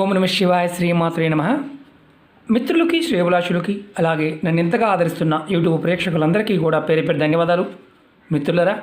ఓం నమ శివాయ శ్రీమాత్రే నమ. మిత్రులకి శ్రేయభిలాషులకి అలాగే నన్ను ఇంతగా ఆదరిస్తున్న యూట్యూబ్ ప్రేక్షకులందరికీ కూడా పేరు పేరు ధన్యవాదాలు. మిత్రులరా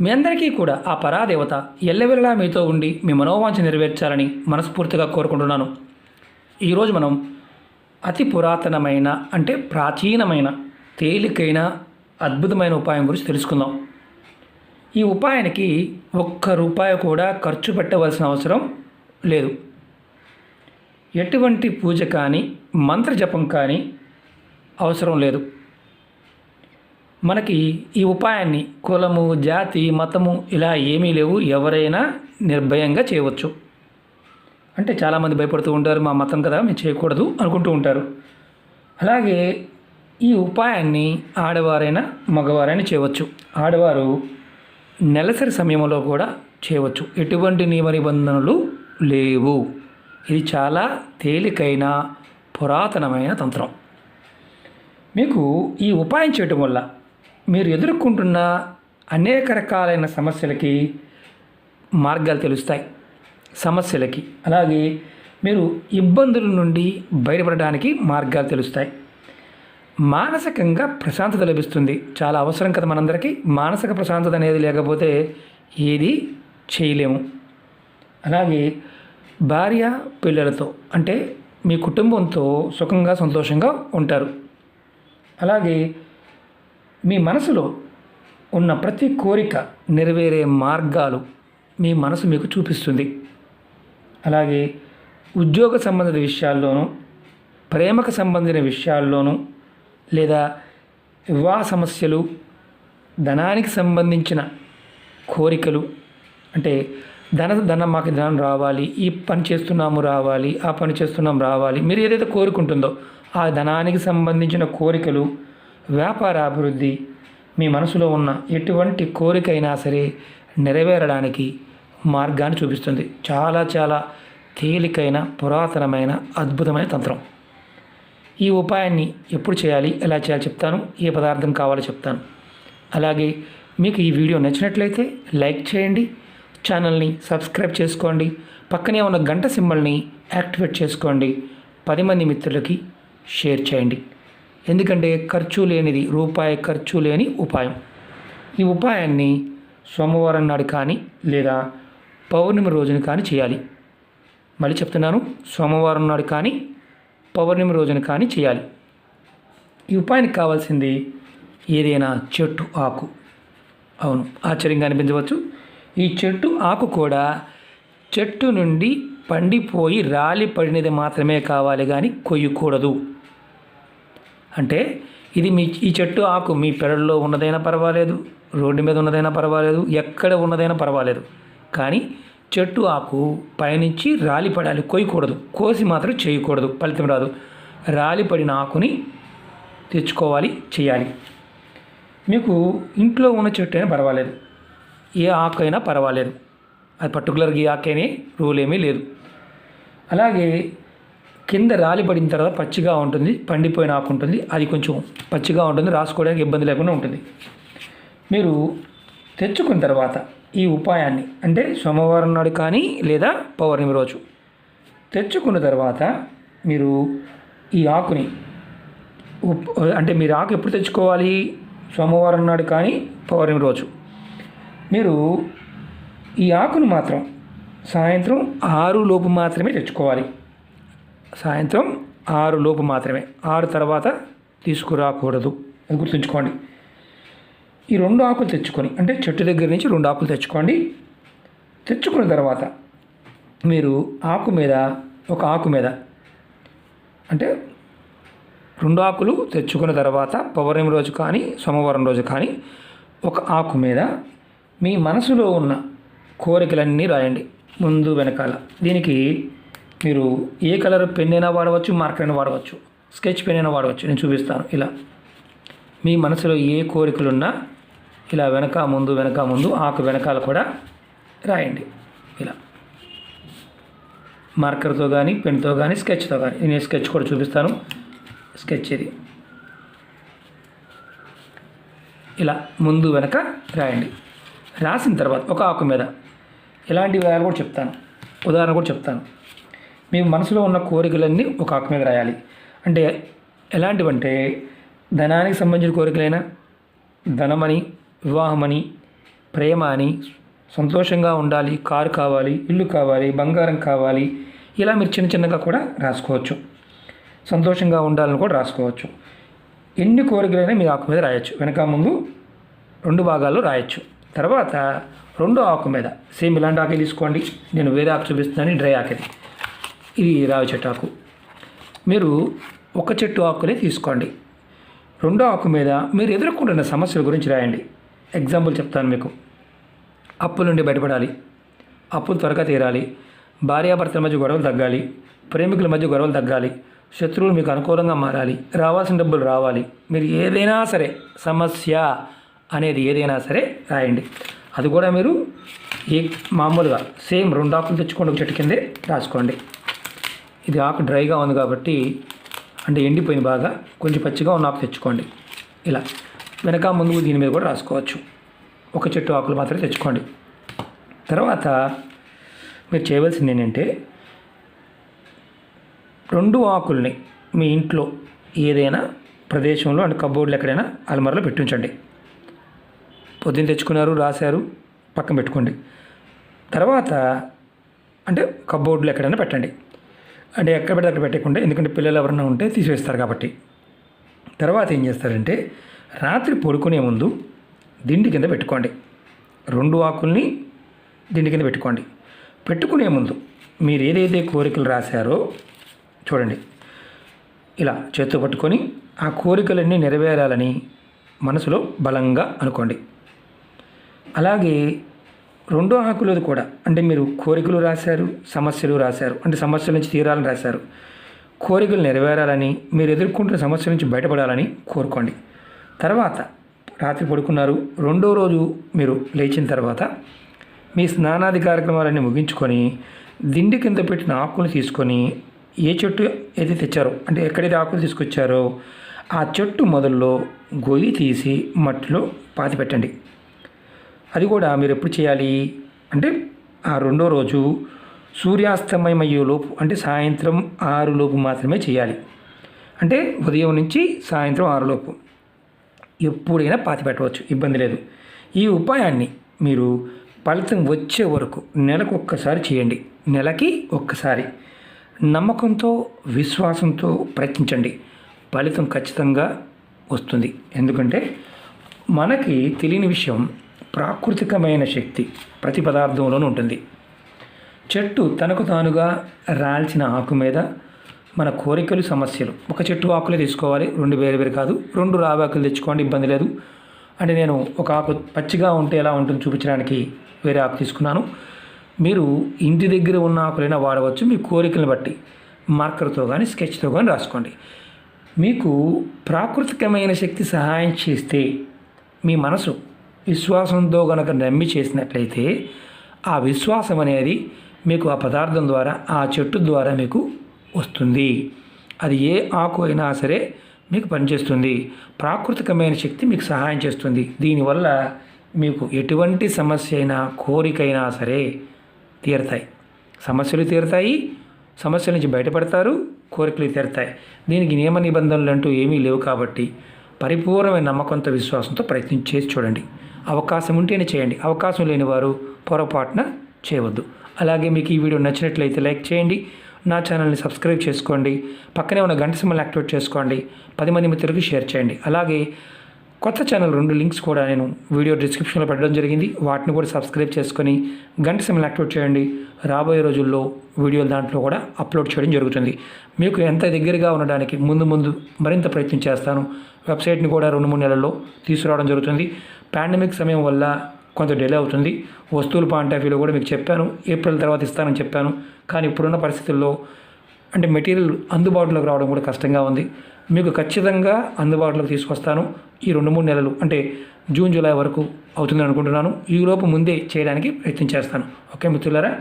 మీ అందరికీ కూడా ఆ పరాదేవత ఎల్లవెల్లలా మీతో ఉండి మీ మనోవాంఛ నెరవేర్చాలని మనస్ఫూర్తిగా కోరుకుంటున్నాను. ఈరోజు మనం అతి పురాతనమైన అంటే ప్రాచీనమైన తేలికైన అద్భుతమైన ఉపాయం గురించి తెలుసుకుందాం. ఈ ఉపాయానికి ఒక్క రూపాయి కూడా ఖర్చు పెట్టవలసిన అవసరం లేదు. ఎటువంటి పూజ కానీ మంత్ర జపం కానీ అవసరం లేదు. మనకి ఈ ఉపాయాన్ని కులము జాతి మతము ఇలా ఏమీ లేవు. ఎవరైనా నిర్భయంగా చేయవచ్చు. అంటే చాలామంది భయపడుతూ ఉంటారు మా మతం కదా మేము చేయకూడదు అనుకుంటూ ఉంటారు. అలాగే ఈ ఉపాయాన్ని ఆడవారైనా మగవారైనా చేయవచ్చు. ఆడవారు నెలసరి సమయంలో కూడా చేయవచ్చు. ఎటువంటి నియమ నిబంధనలు లేవు. ఇది చాలా తేలికైన పురాతనమైన తంత్రం. మీకు ఈ ఉపాయం చేయటం వల్ల మీరు ఎదుర్కొంటున్న అనేక రకాలైన సమస్యలకి మార్గాలు తెలుస్తాయి. సమస్యలకి అలాగే మీరు ఇబ్బందుల నుండి బయటపడడానికి మార్గాలు తెలుస్తాయి. మానసికంగా ప్రశాంతత లభిస్తుంది. చాలా అవసరం కదా మనందరికీ. మానసిక ప్రశాంతత అనేది లేకపోతే ఏది చేయలేము. అలాగే భార్య పిల్లలతో అంటే మీ కుటుంబంతో సుఖంగా సంతోషంగా ఉంటారు. అలాగే మీ మనసులో ఉన్న ప్రతి కోరిక నెరవేరే మార్గాలు మీ మనసు మీకు చూపిస్తుంది. అలాగే ఉద్యోగ సంబంధిత విషయాల్లోనూ ప్రేమకు సంబంధించిన విషయాల్లోనూ లేదా వివాహ సమస్యలు ధనానికి సంబంధించిన కోరికలు అంటే ధన ధనం మాకు ధనం రావాలి. ఈ పని చేస్తున్నాము రావాలి. ఆ పని చేస్తున్నాం రావాలి. మీరు ఏదైతే కోరుకుంటుందో ఆ ధనానికి సంబంధించిన కోరికలు వ్యాపార అభివృద్ధి మీ మనసులో ఉన్న ఎటువంటి కోరిక అయినా సరే నెరవేరడానికి మార్గాన్ని చూపిస్తుంది. చాలా చాలా తేలికైన పురాతనమైన అద్భుతమైన తంత్రం. ఈ ఉపాయాన్ని ఎప్పుడు చేయాలి? ఎలా చేయాలి చెప్తాను. ఏ పదార్థం కావాలో చెప్తాను. అలాగే మీకు ఈ వీడియో నచ్చినట్లయితే లైక్ చేయండి. ఛానల్ని సబ్స్క్రైబ్ చేసుకోండి. పక్కనే ఉన్న గంట సింబల్ని యాక్టివేట్ చేసుకోండి. పది మంది మిత్రులకి షేర్ చేయండి. ఎందుకంటే ఖర్చు లేనిది రూపాయి ఖర్చు లేని ఉపాయం. ఈ ఉపాయాన్ని సోమవారం నాడు కానీ లేదా పౌర్ణమి రోజున కానీ చేయాలి. మళ్ళీ చెప్తున్నాను సోమవారం నాడు కానీ పౌర్ణమి రోజున కానీ చేయాలి. ఈ ఉపాయానికి కావాల్సింది ఏదైనా చెట్టు ఆకు. అవును ఆశ్చర్యంగా అనిపించవచ్చు. ఈ చెట్టు ఆకు కూడా చెట్టు నుండి పండిపోయి రాలి పడినది మాత్రమే కావాలి కానీ కొయ్యకూడదు. అంటే ఇది మీ ఈ చెట్టు ఆకు మీ పెరట్లో ఉన్నదైనా పర్వాలేదు రోడ్డు మీద ఉన్నదైనా పర్వాలేదు ఎక్కడ ఉన్నదైనా పర్వాలేదు. కానీ చెట్టు ఆకు పైనుంచి రాలి పడాలి కొయ్యకూడదు. కోసి మాత్రం చేయకూడదు ఫలితం రాదు. రాలి పడిన ఆకుని తెచ్చుకోవాలి చేయాలి. మీకు ఇంట్లో ఉన్న చెట్టు అయినా పర్వాలేదు. ఏ ఆకు అయినా పర్వాలేదు. అది పర్టికులర్గా ఈ ఆకేనే రూల్ ఏమీ లేదు. అలాగే కింద రాలి పడిన తర్వాత పచ్చిగా ఉంటుంది పండిపోయిన ఆకు ఉంటుంది. అది కొంచెం పచ్చిగా ఉంటుంది రాసుకోవడానికి ఇబ్బంది లేకుండా ఉంటుంది. మీరు తెచ్చుకున్న తర్వాత ఈ ఉపాయాన్ని అంటే సోమవారం నాడు కానీ లేదా పౌర్ణమి రోజు తెచ్చుకున్న తర్వాత మీరు ఈ ఆకుని ఉప్ అంటే మీరు ఆకు ఎప్పుడు తెచ్చుకోవాలి? సోమవారం నాడు కానీ పౌర్ణమి రోజు. మీరు ఈ ఆకును మాత్రం సాయంత్రం ఆరు లోపు మాత్రమే తెచ్చుకోవాలి. సాయంత్రం ఆరు లోపు మాత్రమే. ఆరు తర్వాత తీసుకురాకూడదు అది గుర్తుంచుకోండి. ఈ రెండు ఆకులు తెచ్చుకొని అంటే చెట్టు దగ్గర నుంచి రెండు ఆకులు తెచ్చుకోండి. తెచ్చుకున్న తర్వాత మీరు ఆకు మీద ఒక ఆకు మీద అంటే రెండు ఆకులు తెచ్చుకున్న తర్వాత పౌర్ణమి రోజు కానీ సోమవారం రోజు కానీ ఒక ఆకు మీద మీ మనసులో ఉన్న కోరికలన్నీ రాయండి. ముందు వెనకాల. దీనికి మీరు ఏ కలర్ పెన్ అయినా వాడవచ్చు మార్కర్ అయినా వాడవచ్చు స్కెచ్ పెన్ అయినా వాడవచ్చు. నేను చూపిస్తాను. ఇలా. మీ మనసులో ఏ కోరికలున్నా ఇలా వెనక ముందు వెనక ముందు ఆకు వెనకాల కూడా రాయండి. ఇలా. మార్కర్తో కానీ పెన్తో కానీ స్కెచ్తో కానీ నేను స్కెచ్ కూడా చూపిస్తాను. స్కెచ్ ఇది. ఇలా. ముందు వెనక రాయండి. రాసిన తర్వాత ఒక ఆకు మీద ఎలాంటి వేయాలో కూడా చెప్తాను. ఉదాహరణ కూడా చెప్తాను. మీ మనసులో ఉన్న కోరికలన్నీ ఒక ఆకు మీద రాయాలి. అంటే ఎలాంటివంటే ధనానికి సంబంధించిన కోరికలైనా ధనమని వివాహమని ప్రేమ అని సంతోషంగా ఉండాలి కారు కావాలి ఇల్లు కావాలి బంగారం కావాలి ఇలా మీరు చిన్న చిన్నగా కూడా రాసుకోవచ్చు. సంతోషంగా ఉండాలని కూడా రాసుకోవచ్చు. ఎన్ని కోరికలైనా మీ ఆకు మీద రాయొచ్చు. వెనక ముందు రెండు భాగాల్లో రాయొచ్చు. తర్వాత రెండో ఆకు మీద సేమ్ ఇలాంటి ఆకే తీసుకోండి. నేను వేరే ఆకు చూపిస్తున్నాను డ్రై ఆకేది ఇది రావి చెట్టు ఆకు. మీరు ఒక చెట్టు ఆకులే తీసుకోండి. రెండో ఆకు మీద మీరు ఎదుర్కొంటున్న సమస్యల గురించి రాయండి. ఎగ్జాంపుల్ చెప్తాను మీకు. అప్పుల నుండి బయటపడాలి. అప్పులు త్వరగా తీరాలి. భార్యాభర్తల మధ్య గొడవలు తగ్గాలి. ప్రేమికుల మధ్య గొడవలు తగ్గాలి. శత్రువులు మీకు అనుకూలంగా మారాలి. రావాల్సిన డబ్బులు రావాలి. మీరు ఏదైనా సరే సమస్య అనేది ఏదైనా సరే రాయండి. అది కూడా మీరు ఈ మామూలుగా సేమ్ రెండు ఆకులు తెచ్చుకోండి ఒక చెట్టు కిందే రాసుకోండి. ఇది ఆకు డ్రైగా ఉంది కాబట్టి అంటే ఎండిపోయింది బాగా కొంచెం పచ్చిగా ఉన్న ఆకు తెచ్చుకోండి. ఇలా వెనక ముందు దీని మీద కూడా రాసుకోవచ్చు. ఒక చెట్టు ఆకులు మాత్రమే తెచ్చుకోండి. తర్వాత మీరు చేయవలసింది ఏంటంటే రెండు ఆకుల్ని మీ ఇంట్లో ఏదైనా ప్రదేశంలో అంటే కబోర్డులు ఎక్కడైనా అలమరలో పెట్టించండి పొద్దున్న తెచ్చుకున్నారు రాశారు పక్కన పెట్టుకోండి. తర్వాత అంటే కబోర్డులు ఎక్కడైనా పెట్టండి. అంటే ఎక్కడ పెడితే అక్కడ పెట్టకుండా ఎందుకంటే పిల్లలు ఎవరైనా ఉంటే తీసివేస్తారు కాబట్టి. తర్వాత ఏం చేస్తారంటే రాత్రి పడుకునే ముందు దిండి కింద పెట్టుకోండి. రెండు ఆకుల్ని దిండి కింద పెట్టుకోండి. పెట్టుకునే ముందు మీరు ఏదైతే కోరికలు రాశారో చూడండి. ఇలా చేత్తో పట్టుకొని ఆ కోరికలన్నీ నెరవేరాలని మనసులో బలంగా అనుకోండి. అలాగే రెండో ఆకులది కూడా అంటే మీరు కోరికలు రాశారు సమస్యలు రాశారు అంటే సమస్యల నుంచి తీరాలని రాశారు. కోరికలు నెరవేరాలని మీరు ఎదుర్కొంటున్న సమస్యల నుంచి బయటపడాలని కోరుకోండి. తర్వాత రాత్రి పడుకున్నారు రెండో రోజు మీరు లేచిన తర్వాత మీ స్నానాది కార్యక్రమాలన్నీ ముగించుకొని దిండి కింద పెట్టిన ఆకులు తీసుకొని ఏ చెట్టు అయితే తెచ్చారో అంటే ఎక్కడైతే ఆకులు తీసుకొచ్చారో ఆ చెట్టు మొదల్లో గొయ్యి తీసి మట్టిలో పాతి పెట్టండి అది కూడా మీరు ఎప్పుడు చేయాలి? అంటే ఆ రెండో రోజు సూర్యాస్తమయం లోపు అంటే సాయంత్రం ఆరు లోపు మాత్రమే చేయాలి. అంటే ఉదయం నుంచి సాయంత్రం ఆరు లోపు ఎప్పుడైనా పాతి పెట్టవచ్చు ఇబ్బంది లేదు. ఈ ఉపాయాన్ని మీరు ఫలితం వచ్చే వరకు నెలకు ఒక్కసారి చేయండి. నెలకి ఒక్కసారి. నమ్మకంతో విశ్వాసంతో ప్రయత్నించండి. ఫలితం ఖచ్చితంగా వస్తుంది. ఎందుకంటే మనకి తెలియని విషయం ప్రాకృతికమైన శక్తి ప్రతి పదార్థంలోనూ ఉంటుంది. చెట్టు తనకు తానుగా రాల్చిన ఆకు మీద మన కోరికలు సమస్యలు. ఒక చెట్టు ఆకులే తీసుకోవాలి. రెండు వేరు వేరు కాదు. రెండు రావాకులు తెచ్చుకోండి. ఇబ్బంది లేదు. అంటే నేను ఒక ఆకు పచ్చిగా ఉంటే ఎలా ఉంటుంది చూపించడానికి వేరే ఆకు తీసుకున్నాను. మీరు ఇంటి దగ్గర ఉన్న ఆకులైనా వాడవచ్చు. మీ కోరికలను బట్టి మార్కర్తో కానీ స్కెచ్తో కానీ రాసుకోండి. మీకు ప్రాకృతికమైన శక్తి సహాయం చేస్తే మీ మనసు విశ్వాసంతో గనక నమ్మి చేసినట్లయితే ఆ విశ్వాసం అనేది మీకు ఆ పదార్థం ద్వారా ఆ చెట్టు ద్వారా మీకు వస్తుంది. అది ఏ ఆకు అయినా సరే మీకు పనిచేస్తుంది. ప్రాకృతికమైన శక్తి మీకు సహాయం చేస్తుంది. దీనివల్ల మీకు ఎటువంటి సమస్య అయినా కోరికైనా సరే తీరతాయి. సమస్యలు తీరుతాయి. సమస్యల నుంచి బయటపడతారు. కోరికలు తీరతాయి. దీనికి నియమ నిబంధనలు అంటూ ఏమీ లేవు కాబట్టి పరిపూర్ణమైన నమ్మకంతో విశ్వాసంతో ప్రయత్నం చేసి చూడండి. అవకాశం ఉంటేనే చేయండి. అవకాశం లేని వారు పొరపాటున చేయవద్దు. అలాగే మీకు ఈ వీడియో నచ్చినట్లయితే లైక్ చేయండి. నా ఛానల్ని సబ్స్క్రైబ్ చేసుకోండి. పక్కనే ఉన్న గంట సింబల్ యాక్టివేట్ చేసుకోండి. పది మంది మిత్రులకి షేర్ చేయండి. అలాగే కొత్త ఛానల్ రెండు లింక్స్ కూడా నేను వీడియో డిస్క్రిప్షన్లో పెట్టడం జరిగింది. వాటిని కూడా సబ్స్క్రైబ్ చేసుకొని గంట సింబల్ యాక్టివేట్ చేయండి. రాబోయే రోజుల్లో వీడియోలు దాంట్లో కూడా అప్లోడ్ చేయడం జరుగుతుంది. మీకు ఎంత దగ్గరగా ఉండడానికి ముందు ముందు మరింత ప్రయత్నం చేస్తాను. వెబ్సైట్ని కూడా రెండు మూడు నెలల్లో తీసుకురావడం జరుగుతుంది. పాండమిక్ సమయం వల్ల కొంత డిలే అవుతుంది. వస్తువుల పాయింట్ ఆఫ్ వ్యూలో కూడా మీకు చెప్పాను. ఏప్రిల్ తర్వాత ఇస్తానని చెప్పాను. కానీ ఇప్పుడున్న పరిస్థితుల్లో అంటే మెటీరియల్ అందుబాటులోకి రావడం కూడా కష్టంగా ఉంది. మీకు ఖచ్చితంగా అందుబాటులోకి తీసుకొస్తాను. ఈ రెండు మూడు నెలలు అంటే జూన్ జూలై వరకు అవుతుంది అనుకుంటున్నాను. ఈలోపు ముందే చేయడానికి ప్రయత్నం చేస్తాను. ఓకే మిత్రులారా?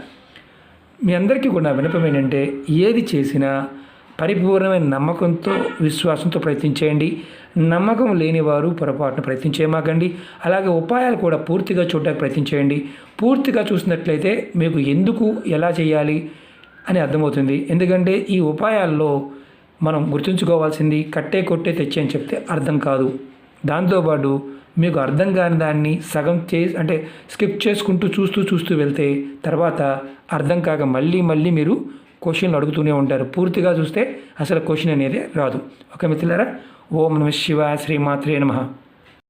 మీ అందరికీ కూడా నా వినపం ఏంటంటే ఏది చేసినా పరిపూర్ణమైన నమ్మకంతో విశ్వాసంతో ప్రయత్నించేయండి నమ్మకం లేని వారు పొరపాటున ప్రయత్నం చేయమాకండి. అలాగే ఉపాయాలు కూడా పూర్తిగా చూడడానికి ప్రయత్నించేయండి పూర్తిగా చూసినట్లయితే మీకు ఎందుకు ఎలా చేయాలి అని అర్థమవుతుంది. ఎందుకంటే ఈ ఉపాయాల్లో మనం గుర్తుంచుకోవాల్సింది కట్టే కొట్టే తెచ్చే అని చెప్తే అర్థం కాదు. దాంతోపాటు మీకు అర్థం కాని దాన్ని సగం చే అంటే స్కిప్ చేసుకుంటూ చూస్తూ చూస్తూ వెళ్తే తర్వాత అర్థం కాక మళ్ళీ మళ్ళీ మీరు క్వశ్చన్లు అడుగుతూనే ఉంటారు. పూర్తిగా చూస్తే అసలు క్వశ్చన్ అనేది రాదు. ఒక మిత్రులారా? ఓం నమ శివ శ్రీమాత్రే నమ.